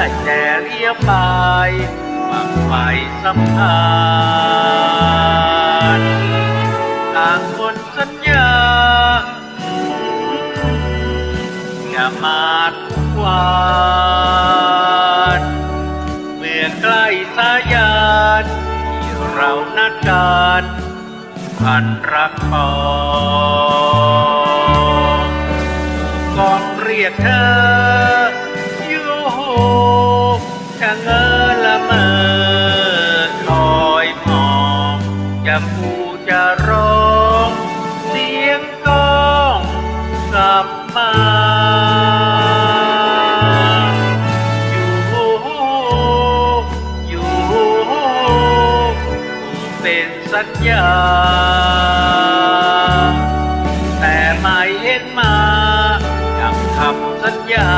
ได้แต่เรียบไปบางไฟสำคัญต่างคนสัญญาอย่ามาทุกวันเมื่อใกล้สายานที่เรานัดกันพันรักพอก่อนเรียกเธอ จะเงอละเมอคอยมองจะพูจะร้อง เสียงก้องกลับมาอยู่อยู่เป็นสัญญาแต่ไม่เห็นมาย่างคำสัญญา